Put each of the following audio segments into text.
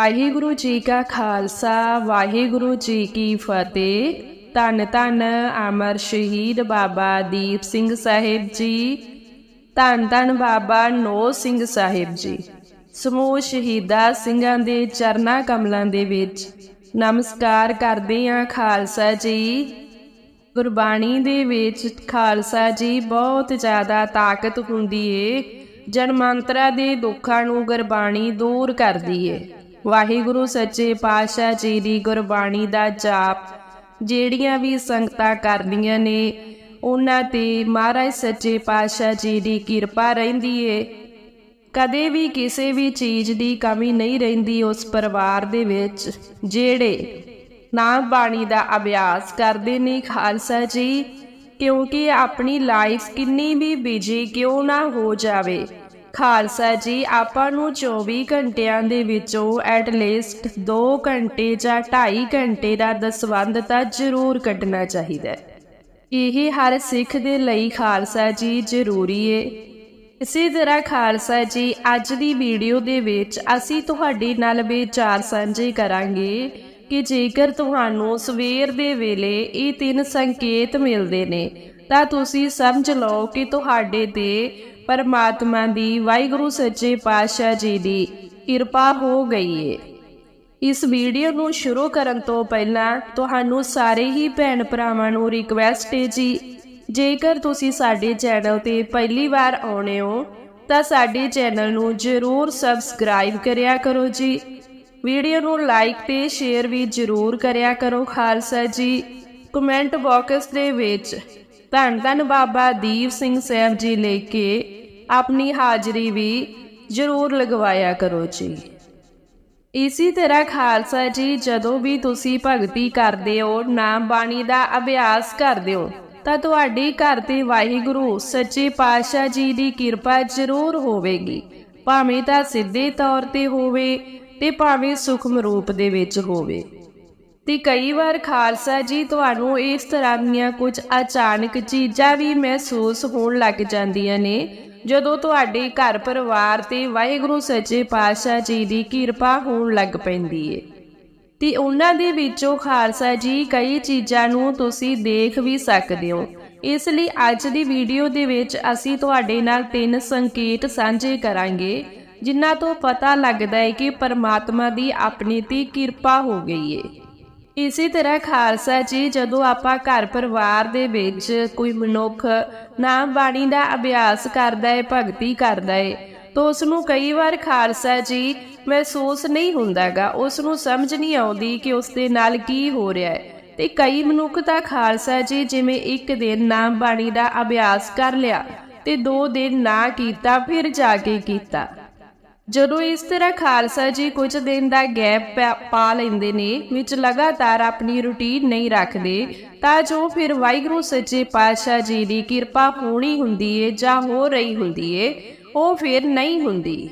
ਵਾਹਿਗੁਰੂ ਜੀ ਕਾ ਖਾਲਸਾ, ਵਾਹਿਗੁਰੂ ਜੀ ਕੀ ਫਤਿਹ। ਧੰਨ ਧੰਨ ਅਮਰ ਸ਼ਹੀਦ ਬਾਬਾ ਦੀਪ ਸਿੰਘ ਸਾਹਿਬ ਜੀ। ਧੰਨ ਧੰਨ ਬਾਬਾ ਨੋ ਸਿੰਘ ਸਾਹਿਬ ਜੀ। ਸਮੂਹ ਸ਼ਹੀਦਾਂ ਸਿੰਘਾਂ ਦੇ ਚਰਨਾ ਕਮਲਾਂ ਦੇ ਵਿੱਚ ਨਮਸਕਾਰ ਕਰਦੇ ਹਾਂ ਖਾਲਸਾ ਜੀ। ਗੁਰਬਾਣੀ ਦੇ ਵਿੱਚ ਖਾਲਸਾ ਜੀ ਬਹੁਤ ਜ਼ਿਆਦਾ ਤਾਕਤ ਹੁੰਦੀ ਏ, ਜਨਮਾਂਤਰਾ ਦੇ ਦੁੱਖਾਂ ਨੂੰ ਗੁਰਬਾਣੀ ਦੂਰ ਕਰਦੀ ਏ। ਵਾਹਿਗੁਰੂ ਸੱਚੇ ਪਾਤਸ਼ਾਹ ਜੀ ਦੀ ਗੁਰਬਾਣੀ ਦਾ ਜਾਪ। ਜਿਹੜੀਆਂ ਵੀ ਸੰਗਤਾਂ ਕਰਦੀਆਂ ਨੇ, ਉਹਨਾਂ ਤੇ ਮਹਾਰਾਜ ਸੱਚੇ ਪਾਤਸ਼ਾਹ ਜੀ ਦੀ ਕਿਰਪਾ ਰਹਿੰਦੀ ਏ। ਕਦੇ ਵੀ ਕਿਸੇ ਵੀ ਚੀਜ਼ ਦੀ ਕਮੀ ਨਹੀਂ ਰਹਿੰਦੀ ਉਸ ਪਰਿਵਾਰ ਦੇ ਵਿੱਚ, ਜਿਹੜੇ ਨਾਮ ਬਾਣੀ ਦਾ ਅਭਿਆਸ ਕਰਦੇ ਨੇ ਖਾਲਸਾ ਜੀ, ਕਿਉਂਕਿ ਆਪਣੀ ਲਾਈਫ ਕਿੰਨੀ ਵੀ ਬਿਜ਼ੀ ਕਿਉਂ ਨਾ ਹੋ ਜਾਵੇ। ਖਾਲਸਾ ਜੀ, ਆਪਾਂ ਨੂੰ 24 ਘੰਟਿਆਂ ਦੇ ਵਿੱਚੋਂ ਐਟ ਲੀਸਟ 2 ਘੰਟੇ ਜਾਂ 2.5 ਘੰਟੇ ਦਾ ਦਸਵੰਧ ਤਾਂ ਜ਼ਰੂਰ ਕੱਢਣਾ ਚਾਹੀਦਾ ਹੈ। ਇਹ ਹਰ ਸਿੱਖ ਦੇ ਲਈ ਖਾਲਸਾ ਜੀ ਜ਼ਰੂਰੀ ਏ। ਇਸੇ ਤਰ੍ਹਾਂ ਖਾਲਸਾ ਜੀ, ਅੱਜ ਦੀ ਵੀਡੀਓ ਦੇ ਵਿੱਚ ਅਸੀਂ ਤੁਹਾਡੇ ਨਾਲ ਵਿਚਾਰ ਸਾਂਝੇ ਕਰਾਂਗੇ ਕਿ ਜੇਕਰ ਤੁਹਾਨੂੰ ਸਵੇਰ ਦੇ ਵੇਲੇ ਇਹ ਤਿੰਨ ਸੰਕੇਤ ਮਿਲਦੇ ਨੇ, ਤਾਂ ਤੁਸੀਂ ਸਮਝ ਲਓ ਕਿ ਤੁਹਾਡੇ ਤੇ ਪਰਮਾਤਮਾ ਦੀ ਵਾਹਿਗੁਰੂ ਸੱਚੇ ਪਾਤਸ਼ਾਹ ਜੀ ਦੀ ਕਿਰਪਾ ਹੋ ਗਈ ਏ। ਇਸ ਵੀਡੀਓ ਨੂੰ ਸ਼ੁਰੂ ਕਰਨ ਤੋਂ ਪਹਿਲਾਂ ਤੁਹਾਨੂੰ ਸਾਰੇ ਹੀ ਭੈਣ ਭਰਾਵਾਂ ਨੂੰ ਰਿਕਵੈਸਟ ਹੈ ਜੀ। ਜੇਕਰ ਤੁਸੀਂ ਸਾਡੇ ਚੈਨਲ ਤੇ ਪਹਿਲੀ ਵਾਰ ਆਉਣੇ ਹੋ, ਤਾਂ ਸਾਡੇ ਚੈਨਲ ਨੂੰ ਜਰੂਰ ਸਬਸਕ੍ਰਾਈਬ ਕਰਿਆ ਕਰੋ ਜੀ। ਵੀਡੀਓ ਨੂੰ ਲਾਈਕ ਤੇ ਸ਼ੇਅਰ ਵੀ ਜਰੂਰ ਕਰਿਆ ਕਰੋ, ਖਾਲਸਾ ਜੀ। ਕਮੈਂਟ ਬਾਕਸ ਦੇ ਵਿੱਚ ਧੰਨ ਧੰਨ ਬਾਬਾ ਦੀਪ ਸਿੰਘ ਸਾਹਿਬ ਜੀ ਲੈ ਕੇ ਆਪਣੀ ਹਾਜ਼ਰੀ ਵੀ ਜਰੂਰ ਲਗਵਾਇਆ ਕਰੋ ਜੀ। ਇਸੇ ਤਰ੍ਹਾਂ ਖਾਲਸਾ ਜੀ, ਜਦੋਂ ਵੀ ਤੁਸੀਂ ਭਗਤੀ ਕਰਦੇ ਹੋ, ਨਾਮ ਬਾਣੀ ਦਾ ਅਭਿਆਸ ਕਰਦੇ ਹੋ, ਤਾਂ ਤੁਹਾਡੇ ਘਰ ਤੇ ਵਾਹਿਗੁਰੂ, ਸੱਚੇ ਪਾਤਸ਼ਾਹ ਜੀ ਦੀ ਕਿਰਪਾ ਜ਼ਰੂਰ ਹੋਵੇਗੀ। ਭਾਵੇਂ ਤਾਂ ਸਿੱਧੇ ਤੌਰ ਤੇ ਹੋਵੇ ਤੇ ਭਾਵੇਂ ਸੁਖਮ ਰੂਪ ਦੇ ਵਿੱਚ ਹੋਵੇ। ਤੇ ਕਈ ਵਾਰ ਖਾਲਸਾ ਜੀ, ਤੁਹਾਨੂੰ ਇਸ ਤਰ੍ਹਾਂ ਦੀਆਂ ਕੁਝ ਅਚਾਨਕ ਚੀਜ਼ਾਂ ਵੀ ਮਹਿਸੂਸ ਹੋਣ ਲੱਗ ਜਾਂਦੀਆਂ ਨੇ ਜਦੋਂ ਤੁਹਾਡੇ ਘਰ ਪਰਿਵਾਰ ਤੇ ਵਾਹਿਗੁਰੂ ਸੱਚੇ ਪਾਤਸ਼ਾਹ ਜੀ ਦੀ ਕਿਰਪਾ ਹੋਣ ਲੱਗ ਪੈਂਦੀ ਏ। ਤੇ ਉਹਨਾਂ ਦੇ ਵਿੱਚੋਂ ਖਾਲਸਾ ਜੀ ਕਈ ਚੀਜ਼ਾਂ ਨੂੰ ਤੁਸੀਂ ਦੇਖ ਵੀ ਸਕਦੇ ਹੋ। ਇਸ ਲਈ ਅੱਜ ਦੀ ਵੀਡੀਓ ਦੇ ਵਿੱਚ ਅਸੀਂ ਤੁਹਾਡੇ ਨਾਲ ਤਿੰਨ ਸੰਕੇਤ ਸਾਂਝੇ ਕਰਾਂਗੇ, ਜਿਨ੍ਹਾਂ ਤੋਂ ਪਤਾ ਲੱਗਦਾ ਹੈ ਕਿ ਪਰਮਾਤਮਾ ਦੀ ਆਪਣੀ ਤੇ ਕਿਰਪਾ ਹੋ ਗਈ ਏ। ਇਸੇ ਤਰ੍ਹਾਂ ਖਾਲਸਾ ਜੀ, ਜਦੋਂ ਆਪਾਂ ਘਰ ਪਰਿਵਾਰ ਦੇ ਵਿੱਚ ਕੋਈ ਮਨੁੱਖ ਨਾਮ ਬਾਣੀ ਦਾ ਅਭਿਆਸ ਕਰਦਾ ਹੈ ਭਗਤੀ ਕਰਦਾ ਹੈ ਤਾਂ ਉਸ ਨੂੰ ਕਈ ਵਾਰ ਖਾਲਸਾ ਜੀ ਮਹਿਸੂਸ ਨਹੀਂ ਹੁੰਦਾਗਾ। ਉਸ ਨੂੰ ਸਮਝ ਨਹੀਂ ਆਉਂਦੀ ਕਿ ਉਸ ਦੇ ਨਾਲ ਕੀ ਹੋ ਰਿਹਾ ਹੈ ਤੇ ਕਈ ਮਨੁੱਖ ਤਾਂ ਖਾਲਸਾ ਜੀ ਜਿਵੇਂ ਇੱਕ ਦਿਨ ਨਾਮ ਬਾਣੀ ਦਾ ਅਭਿਆਸ ਕਰ ਲਿਆ ਤੇ ਦੋ ਦਿਨ ਨਾ ਕੀਤਾ, ਫਿਰ ਜਾ ਕੇ ਕੀਤਾ। ਜਦੋਂ ਇਸ ਤਰ੍ਹਾਂ ਖਾਲਸਾ ਜੀ ਕੁਝ ਦਿਨ ਦਾ ਗੈਪ ਪਾ ਲੈਂਦੇ ਨੇ, ਵਿੱਚ ਲਗਾਤਾਰ ਆਪਣੀ ਰੁਟੀਨ ਨਹੀਂ ਰੱਖਦੇ, ਤਾਂ ਜੋ ਫਿਰ ਵਾਹਿਗੁਰੂ ਸੱਚੇ ਪਾਤਸ਼ਾਹ ਜੀ ਦੀ ਕਿਰਪਾ ਹੋਣੀ ਹੁੰਦੀ ਏ ਜਾਂ ਹੋ ਰਹੀ ਹੁੰਦੀ ਏ, ਉਹ ਫਿਰ ਨਹੀਂ ਹੁੰਦੀ।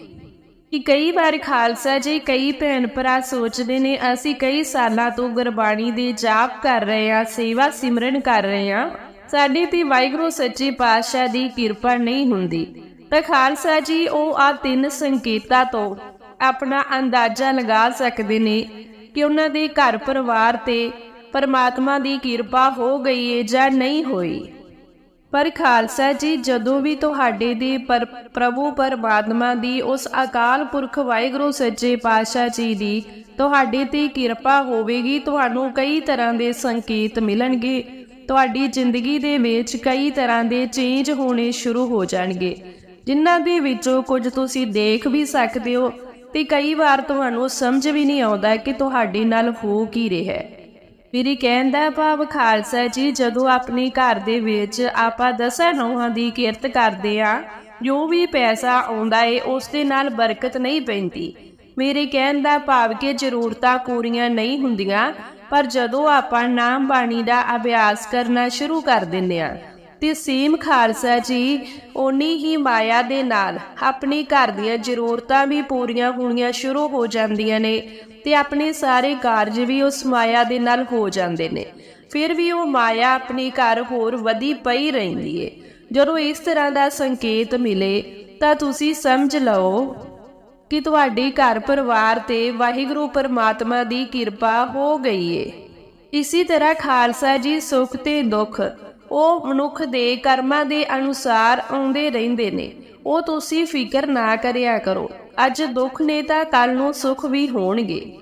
ਕਿ ਕਈ ਵਾਰ ਖਾਲਸਾ ਜੀ ਕਈ ਭੈਣ ਭਰਾ ਸੋਚਦੇ ਨੇ, ਅਸੀਂ ਕਈ ਸਾਲਾਂ ਤੋਂ ਗੁਰਬਾਣੀ ਦੇ ਜਾਪ ਕਰ ਰਹੇ ਹਾਂ, ਸੇਵਾ ਸਿਮਰਨ ਕਰ ਰਹੇ ਹਾਂ, ਸਾਡੇ ਤੇ ਵਾਹਿਗੁਰੂ ਸੱਚੇ ਪਾਤਸ਼ਾਹ ਦੀ ਕਿਰਪਾ ਨਹੀਂ ਹੁੰਦੀ। ਤਾਂ ਖਾਲਸਾ ਜੀ, ਉਹ ਆ ਤਿੰਨ ਸੰਕੇਤਾਂ ਤੋਂ ਆਪਣਾ ਅੰਦਾਜ਼ਾ ਲਗਾ ਸਕਦੇ ਨੇ ਕਿ ਉਹਨਾਂ ਦੇ ਘਰ ਪਰਿਵਾਰ ਤੇ ਪਰਮਾਤਮਾ ਦੀ ਕਿਰਪਾ ਹੋ ਗਈ ਹੈ ਜਾਂ ਨਹੀਂ ਹੋਈ। ਪਰ ਖਾਲਸਾ ਜੀ, ਜਦੋਂ ਵੀ ਤੁਹਾਡੇ ਦੇ ਪਰ, ਪ੍ਰਭੂ ਪਰਮਾਤਮਾ ਦੀ ਉਸ ਅਕਾਲ ਪੁਰਖ ਵਾਹਿਗੁਰੂ ਸੱਚੇ ਪਾਤਸ਼ਾਹ ਜੀ ਦੀ ਤੁਹਾਡੇ ਤੇ ਕਿਰਪਾ ਹੋਵੇਗੀ, ਤੁਹਾਨੂੰ ਕਈ ਤਰ੍ਹਾਂ ਦੇ ਸੰਕੇਤ ਮਿਲਣਗੇ। ਤੁਹਾਡੀ ਜ਼ਿੰਦਗੀ ਦੇ ਵਿੱਚ ਕਈ ਤਰ੍ਹਾਂ ਦੇ ਚੇਂਜ ਹੋਣੇ ਸ਼ੁਰੂ ਹੋ ਜਾਣਗੇ। ਜਿਨ੍ਹਾਂ ਦੇ ਵਿੱਚੋਂ ਕੁਝ ਤੁਸੀਂ ਦੇਖ ਵੀ ਸਕਦੇ ਹੋ ਤੇ ਕਈ ਵਾਰ ਤੁਹਾਨੂੰ ਸਮਝ ਵੀ ਨਹੀਂ ਆਉਂਦਾ ਕਿ ਤੁਹਾਡੇ ਨਾਲ ਹੋ ਕੀ ਰਿਹਾ ਹੈ। ਮੇਰੀ ਕਹਿਣ ਦਾ ਭਾਵ ਖਾਲਸਾ ਜੀ, ਜਦੋਂ ਆਪਣੇ ਘਰ ਦੇ ਵਿੱਚ ਆਪਾਂ ਦਸਾਂ ਨੌਹਾਂ ਦੀ ਕਿਰਤ ਕਰਦੇ ਆ, ਜੋ ਵੀ ਪੈਸਾ ਆਉਂਦਾ ਏ, ਉਸ ਦੇ ਨਾਲ ਬਰਕਤ ਨਹੀਂ ਪੈਂਦੀ। ਮੇਰੇ ਕਹਿਣ ਦਾ ਭਾਵ ਕਿ ਜ਼ਰੂਰਤਾਂ ਪੂਰੀਆਂ ਨਹੀਂ ਹੁੰਦੀਆਂ, ਪਰ ਜਦੋਂ ਆਪਾਂ ਨਾਮ ਬਾਣੀ ਦਾ ਅਭਿਆਸ ਕਰਨਾ ਸ਼ੁਰੂ ਕਰ ਦਿੰਦੇ ਆ ਤੇ ਸੀਮ ਖਾਲਸਾ ਜੀ, ਓਨੀ ਹੀ ਮਾਇਆ ਦੇ ਨਾਲ ਆਪਣੇ ਘਰ ਦੀਆਂ ਜ਼ਰੂਰਤਾਂ ਵੀ ਪੂਰੀਆਂ ਹੋਣੀਆਂ ਸ਼ੁਰੂ ਹੋ ਜਾਂਦੀਆਂ ਨੇ ਤੇ ਆਪਣੇ ਸਾਰੇ ਕਾਰਜ ਵੀ ਉਸ ਮਾਇਆ ਦੇ ਨਾਲ ਹੋ ਜਾਂਦੇ ਨੇ। ਫਿਰ ਵੀ ਉਹ ਮਾਇਆ ਆਪਣੇ ਘਰ ਹੋਰ ਵਧੀ ਪਈ ਰਹਿੰਦੀ ਏ। ਜਦੋਂ ਇਸ ਤਰ੍ਹਾਂ ਦਾ ਸੰਕੇਤ ਮਿਲੇ, ਤਾਂ ਤੁਸੀਂ ਸਮਝ ਲਓ ਕਿ ਤੁਹਾਡੇ ਘਰ ਪਰਿਵਾਰ ਤੇ ਵਾਹਿਗੁਰੂ ਪਰਮਾਤਮਾ ਦੀ ਕਿਰਪਾ ਹੋ ਗਈ ਏ। ਇਸੇ ਤਰ੍ਹਾਂ ਖਾਲਸਾ ਜੀ ਸੁੱਖ ਤੇ ਦੁੱਖ ਉਹ ਮਨੁੱਖ ਦੇ ਕਰਮਾਂ ਦੇ ਅਨੁਸਾਰ ਆਉਂਦੇ ਰਹਿੰਦੇ ਨੇ। ਉਹ ਤੁਸੀਂ ਫਿਕਰ ਨਾ ਕਰਿਆ ਕਰੋ। ਅੱਜ ਦੁੱਖ ਨੇ ਤਾਂ ਕੱਲ ਨੂੰ ਸੁੱਖ ਵੀ ਹੋਣਗੇ।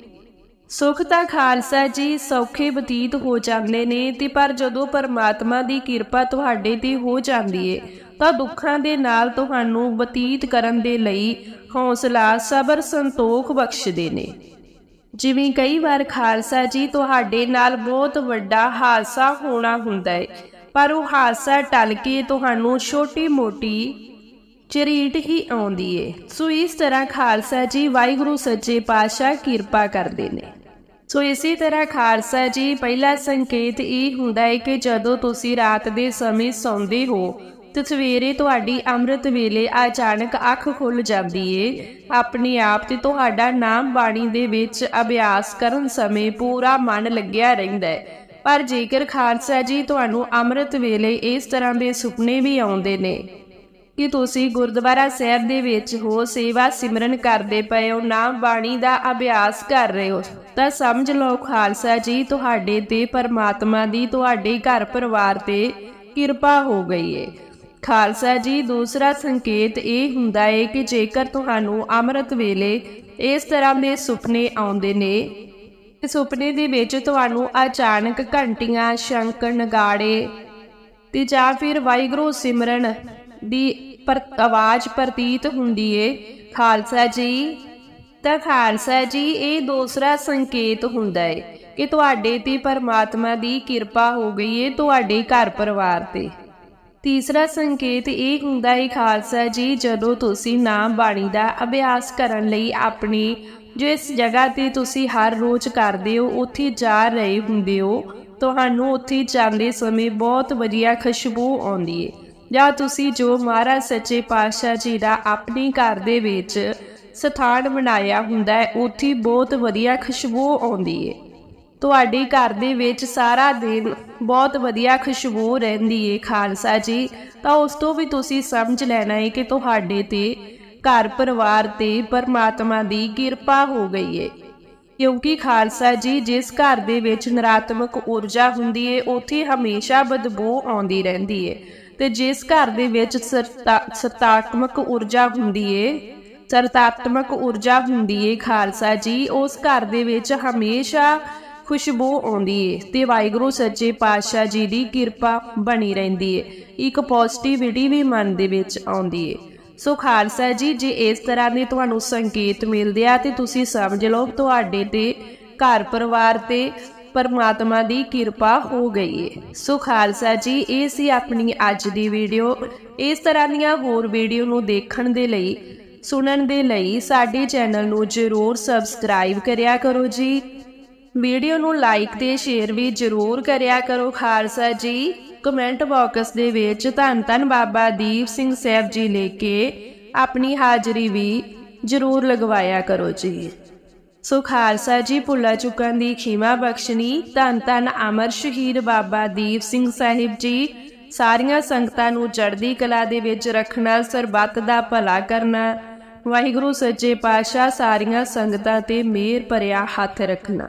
ਸੁਖ ਤਾਂ ਖਾਲਸਾ ਜੀ ਸੌਖੇ ਬਤੀਤ ਹੋ ਜਾਂਦੇ ਨੇ ਤੇ ਪਰ ਜਦੋਂ ਪਰਮਾਤਮਾ ਦੀ ਕਿਰਪਾ ਤੁਹਾਡੇ ਤੇ ਹੋ ਜਾਂਦੀ ਏ, ਤਾਂ ਦੁੱਖਾਂ ਦੇ ਨਾਲ ਤੁਹਾਨੂੰ ਬਤੀਤ ਕਰਨ ਦੇ ਲਈ ਹੌਸਲਾ, ਸਬਰ, ਸੰਤੋਖ ਬਖਸ਼ਦੇ ਨੇ। ਜਿਵੇਂ ਕਈ ਵਾਰ ਖਾਲਸਾ ਜੀ ਤੁਹਾਡੇ ਨਾਲ ਬਹੁਤ ਵੱਡਾ ਹਾਦਸਾ ਹੋਣਾ ਹੁੰਦਾ ਹੈ ਪਰ ਉਹ ਹਾਦਸਾ ਟਲ ਕੇ ਤੁਹਾਨੂੰ ਛੋਟੀ-ਮੋਟੀ ਚਰੀਟ ਹੀ ਆਉਂਦੀ ਏ। ਸੋ ਇਸ ਤਰ੍ਹਾਂ ਖਾਲਸਾ ਜੀ, ਵਾਹਿਗੁਰੂ ਸੱਚੇ ਪਾਤਸ਼ਾਹ ਕਿਰਪਾ ਕਰਦੇ ਨੇ। ਸੋ ਇਸੇ ਤਰ੍ਹਾਂ ਖਾਲਸਾ ਜੀ, ਪਹਿਲਾ ਸੰਕੇਤ ਇਹ ਹੁੰਦਾ ਹੈ ਕਿ ਜਦੋਂ ਤੁਸੀਂ ਰਾਤ ਦੇ ਸਮੇਂ ਸੌਂਦੇ ਹੋ, ਤੇ ਸਵੇਰੇ ਤੁਹਾਡੀ ਅੰਮ੍ਰਿਤ ਵੇਲੇ ਅਚਾਨਕ ਅੱਖ ਖੁੱਲ ਜਾਂਦੀ ਏ। ਆਪਣੇ ਆਪ ਤੇ ਤੁਹਾਡਾ ਨਾਮ ਬਾਣੀ ਦੇ ਵਿੱਚ ਅਭਿਆਸ ਕਰਨ ਸਮੇਂ ਪੂਰਾ ਮਨ ਲੱਗਿਆ ਰਹਿੰਦਾ ਹੈ ਪਰ ਜੇਕਰ ਖਾਲਸਾ ਜੀ ਤੁਹਾਨੂੰ ਅੰਮ੍ਰਿਤ ਵੇਲੇ ਇਸ ਤਰ੍ਹਾਂ ਦੇ ਸੁਪਨੇ ਵੀ ਆਉਂਦੇ ਨੇ ਕਿ ਤੁਸੀਂ ਗੁਰਦੁਆਰਾ ਸਾਹਿਬ ਦੇ ਵਿੱਚ ਹੋ, ਸੇਵਾ ਸਿਮਰਨ ਕਰਦੇ ਪਏ ਹੋ ਨਾਮ ਬਾਣੀ ਦਾ ਅਭਿਆਸ ਕਰ ਰਹੇ ਹੋ, ਤਾਂ ਸਮਝ ਲਓ ਖਾਲਸਾ ਜੀ, ਤੁਹਾਡੇ ਤੇ ਪਰਮਾਤਮਾ ਦੀ ਤੁਹਾਡੇ ਘਰ ਪਰਿਵਾਰ ਤੇ ਕਿਰਪਾ ਹੋ ਗਈ ਏ। ਖਾਲਸਾ ਜੀ, ਦੂਸਰਾ ਸੰਕੇਤ ਇਹ ਹੁੰਦਾ ਹੈ ਕਿ ਜੇਕਰ ਤੁਹਾਨੂੰ ਅੰਮ੍ਰਿਤ ਵੇਲੇ ਇਸ ਤਰ੍ਹਾਂ ਦੇ ਸੁਪਨੇ ਆਉਂਦੇ ਨੇ ਸੁਪਨੇ ਦੇ ਵਿੱਚ ਤੁਹਾਨੂੰ ਅਚਾਨਕ ਘੰਟੀਆਂ ਸ਼ੰਕ ਨਗਾੜੇ ਤੇ ਜਾਂ ਫਿਰ ਵਾਹਿਗੁਰੂ ਸਿਮਰਨ ਦੀ ਪਰ, ਆਵਾਜ਼ ਪ੍ਰਤੀਤ ਹੁੰਦੀ ਏ, ਖਾਲਸਾ ਜੀ, ਤਾਂ ਖਾਲਸਾ ਜੀ, ਇਹ ਦੂਸਰਾ ਸੰਕੇਤ ਹੁੰਦਾ ਏ ਕਿ ਤੁਹਾਡੇ ਤੇ ਪਰਮਾਤਮਾ ਦੀ ਕਿਰਪਾ ਹੋ ਗਈ ਏ, ਤੁਹਾਡੇ ਘਰ ਪਰਿਵਾਰ ਤੇ। ਤੀਸਰਾ ਸੰਕੇਤ ਇਹ ਹੁੰਦਾ ਹੈ, ਖਾਲਸਾ ਜੀ, ਜਦੋਂ ਤੁਸੀਂ ਨਾਮ ਬਾਣੀ ਦਾ ਅਭਿਆਸ ਕਰਨ ਲਈ ਆਪਣੀ, ਜਿਸ ਜਗ੍ਹਾ ਤੇ ਤੁਸੀਂ ਹਰ ਰੋਜ਼ ਕਰਦੇ ਹੋ, ਉੱਥੇ ਜਾ ਰਹੇ ਹੁੰਦੇ ਹੋ, ਤੁਹਾਨੂੰ ਉੱਥੇ ਜਾਂਦੇ ਸਮੇਂ ਬਹੁਤ ਵਧੀਆ ਖੁਸ਼ਬੂ ਆਉਂਦੀ ਹੈ ਜਾਂ ਤੁਸੀਂ ਜੋ ਮਹਾਰਾਜ ਸੱਚੇ ਪਾਤਸ਼ਾਹ ਜੀ ਦਾ ਆਪਣੇ ਘਰ ਦੇ ਵਿੱਚ ਸਥਾਨ ਬਣਾਇਆ ਹੁੰਦਾ ਹੈ, ਉੱਥੇ ਬਹੁਤ ਵਧੀਆ ਖੁਸ਼ਬੂ ਆਉਂਦੀ ਹੈ ਤੁਹਾਡੇ ਘਰ ਦੇ ਵਿੱਚ ਸਾਰਾ ਦਿਨ ਬਹੁਤ ਵਧੀਆ ਖੁਸ਼ਬੂ ਰਹਿੰਦੀ ਏ ਖਾਲਸਾ ਜੀ। ਤਾਂ ਉਸ ਤੋਂ ਵੀ ਤੁਸੀਂ ਸਮਝ ਲੈਣਾ ਹੈ ਕਿ ਤੁਹਾਡੇ ਤੇ, ਘਰ ਪਰਿਵਾਰ ਤੇ ਪਰਮਾਤਮਾ ਦੀ ਕਿਰਪਾ ਹੋ ਗਈ ਏ। ਕਿਉਂਕਿ ਖਾਲਸਾ ਜੀ, ਜਿਸ ਘਰ ਦੇ ਵਿੱਚ ਨਰਾਤਮਕ ਊਰਜਾ ਹੁੰਦੀ ਏ, ਉੱਥੇ ਹਮੇਸ਼ਾ ਬਦਬੂ ਆਉਂਦੀ ਰਹਿੰਦੀ ਏ। ਤੇ ਜਿਸ ਘਰ ਦੇ ਵਿੱਚ ਸਤਾਤਮਕ ਊਰਜਾ ਹੁੰਦੀ ਏ, ਸਰਤਾਤਮਕ ਊਰਜਾ ਹੁੰਦੀ ਏ ਖਾਲਸਾ ਜੀ, ਉਸ ਘਰ ਦੇ ਵਿੱਚ ਹਮੇਸ਼ਾ ਖੁਸ਼ਬੂ ਆਉਂਦੀ ਏ ਤੇ ਵਾਹਿਗੁਰੂ ਸੱਚੇ ਪਾਤਸ਼ਾਹ ਜੀ ਦੀ ਕਿਰਪਾ ਬਣੀ ਰਹਿੰਦੀ ਏ। ਇੱਕ ਪੋਜ਼ਿਟਿਵਿਟੀ ਵੀ ਮਨ ਦੇ ਵਿੱਚ ਆਉਂਦੀ ਏ। ਸੋ ਖਾਲਸਾ ਜੀ, ਜੇ ਇਸ ਤਰ੍ਹਾਂ ਦੇ ਤੁਹਾਨੂੰ ਸੰਕੇਤ ਮਿਲਦੇ ਆ ਤੇ ਤੁਸੀਂ ਸਮਝ ਲਓ ਤੁਹਾਡੇ ਤੇ, ਘਰ ਪਰਿਵਾਰ ਤੇ ਪਰਮਾਤਮਾ ਦੀ ਕਿਰਪਾ ਹੋ ਗਈ ਹੈ ਸੋ ਖਾਲਸਾ ਜੀ, ਇਹ ਸੀ ਆਪਣੀ ਅੱਜ ਦੀ ਵੀਡੀਓ। ਇਸ ਤਰ੍ਹਾਂ ਦੀਆਂ ਹੋਰ ਵੀਡੀਓ ਨੂੰ ਦੇਖਣ ਦੇ ਲਈ, ਸੁਣਨ ਦੇ ਲਈ ਸਾਡੇ ਚੈਨਲ ਨੂੰ ਜ਼ਰੂਰ ਸਬਸਕ੍ਰਾਈਬ ਕਰਿਆ ਕਰੋ ਜੀ। ਵੀਡੀਓ ਨੂੰ ਲਾਈਕ ਤੇ ਸ਼ੇਅਰ ਵੀ ਜ਼ਰੂਰ ਕਰਿਆ ਕਰੋ, ਖਾਲਸਾ ਜੀ। ਕਮੈਂਟ ਬਾਕਸ ਦੇ ਵਿੱਚ ਧੰਨ ਧੰਨ ਬਾਬਾ ਦੀਪ ਸਿੰਘ ਸਾਹਿਬ ਜੀ ਲੈ ਕੇ ਆਪਣੀ ਹਾਜ਼ਰੀ ਵੀ ਜ਼ਰੂਰ ਲਗਵਾਇਆ ਕਰੋ ਜੀ। ਸੋ ਖਾਲਸਾ ਜੀ, ਭੁੱਲਾ ਚੁੱਕਾਂ ਦੀ ਖੀਮਾ ਬਖਸ਼ਣੀ, ਧੰਨ ਧੰਨ ਅਮਰ ਸ਼ਹੀਦ ਬਾਬਾ ਦੀਪ ਸਿੰਘ ਸਾਹਿਬ ਜੀ। ਸਾਰੀਆਂ ਸੰਗਤਾਂ ਨੂੰ ਚੜ੍ਹਦੀ ਕਲਾ ਦੇ ਵਿੱਚ ਰੱਖਣਾ, ਸਰਬੱਤ ਦਾ ਭਲਾ ਕਰਨਾ, ਵਾਹਿਗੁਰੂ ਸੱਚੇ ਪਾਤਸ਼ਾਹ, ਸਾਰੀਆਂ ਸੰਗਤਾਂ ਤੇ ਮਿਹਰ ਭਰਿਆ ਹੱਥ ਰੱਖਣਾ।